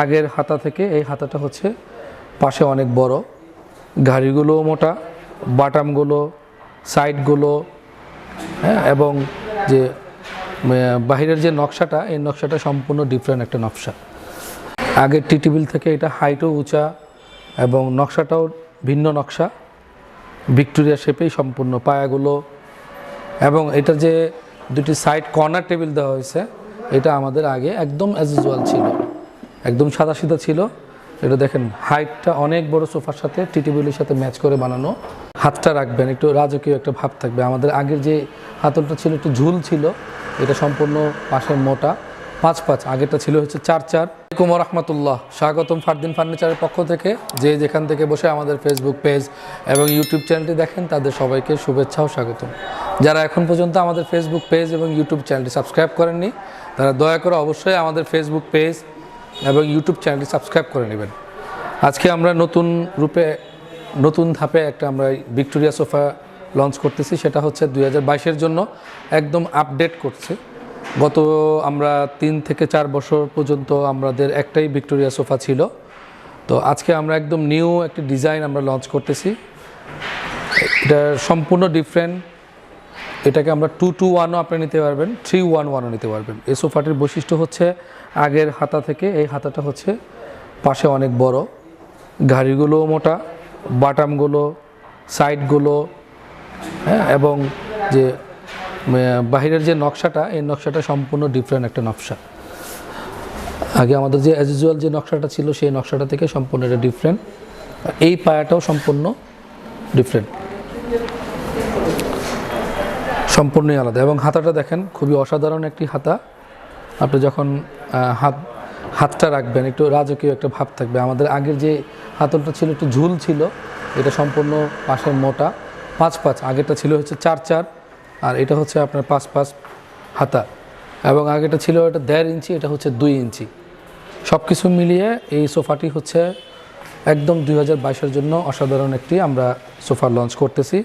আগের হাতা থেকে এই হাতাটা হচ্ছে পাশে অনেক বড়। ঘাড়িগুলোও মোটা, বাটামগুলো, সাইডগুলো হ্যাঁ এবং যে বাহিরের যে নকশাটা, এই নকশাটা সম্পূর্ণ ডিফারেন্ট একটা নকশা। আগের টি টেবিল থেকে এটা হাইটও উঁচা এবং নকশাটাও ভিন্ন নকশা। ভিক্টোরিয়া শেপেই সম্পূর্ণ পায়াগুলো এবং এটা যে দুটি সাইড কর্নার টেবিল দেওয়া হয়েছে, এটা আমাদের আগে একদম অ্যাজ ইউজুয়াল ছিল। একদম সাদা সিধা ছিল। এটা দেখেন হাইটটা অনেক বড় সোফার সাথে টি সাথে ম্যাচ করে বানানো। হাতটা রাখবেন, একটু রাজকীয় একটা ভাব থাকবে। আমাদের আগের যে হাতলটা ছিল, একটু ঝুল ছিল, এটা সম্পূর্ণ পাশে মোটা। পাঁচ পাঁচ, আগেরটা ছিল হচ্ছে চার চার। কুমার রহমতুল্লাহ স্বাগতম ফারদিন ফার্নিচারের পক্ষ থেকে। যে যেখান থেকে বসে আমাদের ফেসবুক পেজ এবং ইউটিউব চ্যানেলটি দেখেন, তাদের সবাইকে শুভেচ্ছা ও স্বাগতম। যারা এখন পর্যন্ত আমাদের ফেসবুক পেজ এবং ইউটিউব চ্যানেলটি সাবস্ক্রাইব করেননি, তারা দয়া করে অবশ্যই আমাদের ফেসবুক পেজ এবং ইউটিউব চ্যানেলটি সাবস্ক্রাইব করে নেবেন। আজকে আমরা নতুন রূপে, নতুন ধাপে একটা আমরা ভিক্টোরিয়া সোফা লঞ্চ করতেছি, সেটা হচ্ছে দুই হাজার জন্য একদম আপডেট করছে। গত আমরা তিন থেকে চার বছর পর্যন্ত আমাদের একটাই ভিক্টোরিয়া সোফা ছিল। তো আজকে আমরা একদম নিউ একটি ডিজাইন আমরা লঞ্চ করতেছি। এটা সম্পূর্ণ ডিফারেন্ট এটাকে আমরা টু টু ওয়ানও আপনি নিতে পারবেন থ্রি ওয়ান ওয়ানও নিতে পারবেন। এই সোফাটির বৈশিষ্ট্য হচ্ছে আগের হাতা থেকে এই হাতাটা হচ্ছে পাশে অনেক বড়। ঘাড়িগুলোও মোটা, বাটামগুলো, সাইডগুলো হ্যাঁ এবং যে বাহিরের যে নকশাটা, এই নকশাটা সম্পূর্ণ ডিফারেন্ট একটা নকশা। আগে আমাদের যে অ্যাজ ইউজুয়াল যে নকশাটা ছিল, সেই নকশাটা থেকে সম্পূর্ণ এটা ডিফারেন্ট এই পায়াটাও সম্পূর্ণ ডিফারেন্ট সম্পূর্ণই আলাদা। এবং হাতাটা দেখেন, খুবই অসাধারণ একটি হাতা। আপনি যখন হাত, হাতটা রাখবেন, একটু রাজকীয় একটা ভাব থাকবে। আমাদের আগের যে হাতলটা ছিল একটু ঝুল ছিল, এটা সম্পূর্ণ পাশে মোটা। পাঁচ পাঁচ, আগেরটা ছিল হচ্ছে চার চার, আর এটা হচ্ছে আপনার পাঁচ পাঁচ হাতা। এবং আগেটা ছিল এটা দেড় ইঞ্চি, এটা হচ্ছে দুই ইঞ্চি। সব কিছু মিলিয়ে এই সোফাটি হচ্ছে একদম দুই হাজার জন্য অসাধারণ একটি আমরা সোফা লঞ্চ করতেছি।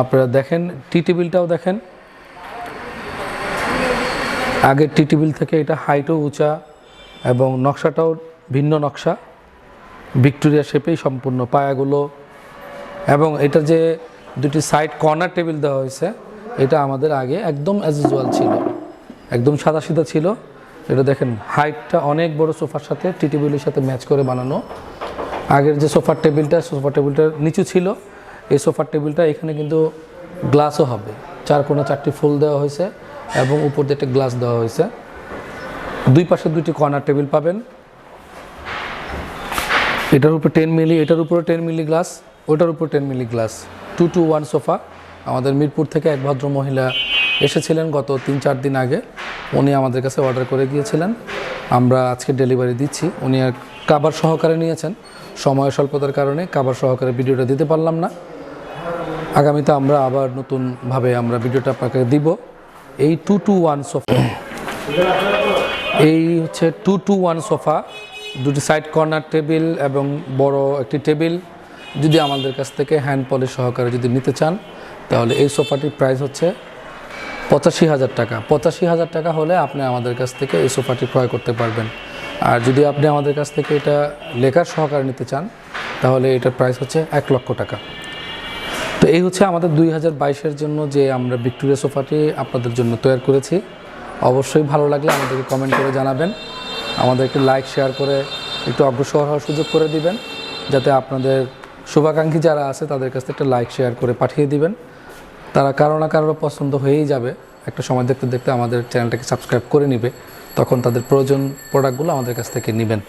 আপনারা দেখেন, টি টেবিলটাও দেখেন। আগের টি টেবিল থেকে এটা হাইটও উঁচা এবং নকশাটাও ভিন্ন নকশা। ভিক্টোরিয়া শেপেই সম্পূর্ণ পায়াগুলো এবং এটা যে দুটি সাইড কর্নার টেবিল দেওয়া হয়েছে, এটা আমাদের আগে একদম অ্যাজ ইউজুয়াল ছিল। একদম সাদা সিধা ছিল। এটা দেখেন, হাইটটা অনেক বড় সোফার সাথে টি টেবিলের সাথে ম্যাচ করে বানানো। আগের যে সোফার টেবিলটা সোফার টেবিলটা নিচু ছিল। এই সোফার টেবিলটা এখানে কিন্তু গ্লাসও হবে। চার কোণে চারটি ফুল দেওয়া হয়েছে এবং উপর দিয়ে একটা গ্লাস দেওয়া হয়েছে। দুই পাশে দুইটি কর্নার টেবিল পাবেন। এটার উপর টেন মিলি এটার উপরে টেন মিলি গ্লাস ওটার উপর ten milli glass two two one sofa আমাদের মিরপুর থেকে এক ভদ্র মহিলা এসেছিলেন গত তিন চার দিন আগে। উনি আমাদের কাছে অর্ডার করে গিয়েছিলেন। আমরা আজকে ডেলিভারি দিচ্ছি। উনি এক কাবার সহকারে নিয়েছেন। সময় স্বল্পতার কারণে কাবার সহকারে ভিডিওটা দিতে পারলাম না। আগামীতে আমরা আবার নতুনভাবে আমরা ভিডিওটা আপনাকে দিব। এই টু টু ওয়ান সোফা। এই হচ্ছে টু টু ওয়ান সোফা। দুটি সাইড কর্নার টেবিল এবং বড় একটি টেবিল। যদি আমাদের কাছ থেকে হ্যান্ড পলিশ সহকারে যদি নিতে চান, তাহলে এই সোফাটির প্রাইস হচ্ছে পঁচাশি হাজার টাকা। পঁচাশি হাজার টাকা হলে আপনি আমাদের কাছ থেকে এই সোফাটি ক্রয় করতে পারবেন। আর যদি আপনি আমাদের কাছ থেকে এটা লেখার সহকারে নিতে চান, তাহলে এটার প্রাইস হচ্ছে এক লক্ষ টাকা। তো এই হচ্ছে আমাদের দুই হাজার বাইশের জন্য যে আমরা ভিক্টোরিয়া সোফাটি আপনাদের জন্য তৈরি করেছি। অবশ্যই ভালো লাগলে আমাদেরকে কমেন্ট করে জানাবেন। আমাদের একটু লাইক শেয়ার করে একটু অগ্রসর হওয়ার সুযোগ করে দিবেন। যাতে আপনাদের শুভাকাঙ্ক্ষী যারা আছে, তাদের কাছ একটা লাইক শেয়ার করে পাঠিয়ে দিবেন। তারা কারও না কারও পছন্দ হয়েই যাবে। একটা সময় দেখতে দেখতে আমাদের চ্যানেলটাকে সাবস্ক্রাইব করে নিবে। তখন তাদের প্রয়োজন প্রোডাক্টগুলো আমাদের কাছ থেকে নেবেন।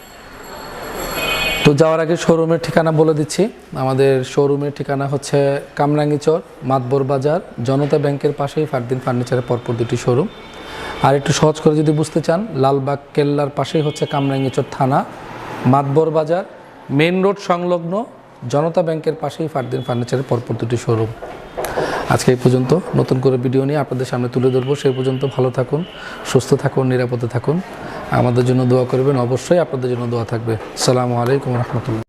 তো যাওয়ার আগে শোরুমের ঠিকানা বলে দিচ্ছি। আমাদের শোরুমের ঠিকানা হচ্ছে কামরাঙ্গিচর মাতবর বাজার, জনতা ব্যাংকের পাশেই ফারদিন ফার্নিচারের পরপর দুটি শোরুম। আর একটু সহজ করে যদি বুঝতে চান, লালবাগ কেল্লার পাশেই হচ্ছে কামরাঙ্গিচর থানা, মাতবর বাজার মেন রোড সংলগ্ন, জনতা ব্যাংকের পাশেই ফারদিন ফার্নিচারের পরপর দুটি শোরুম। আজকে এই পর্যন্ত। নতুন করে ভিডিও নিয়ে আপনাদের সামনে তুলে ধরবো। সেই পর্যন্ত ভালো থাকুন, সুস্থ থাকুন, নিরাপদে থাকুন। আমাদের জন্য দোয়া করবেন। অবশ্যই আপনাদের জন্য দোয়া থাকবে। সালামু আলাইকুম রহমতুল্লাহ।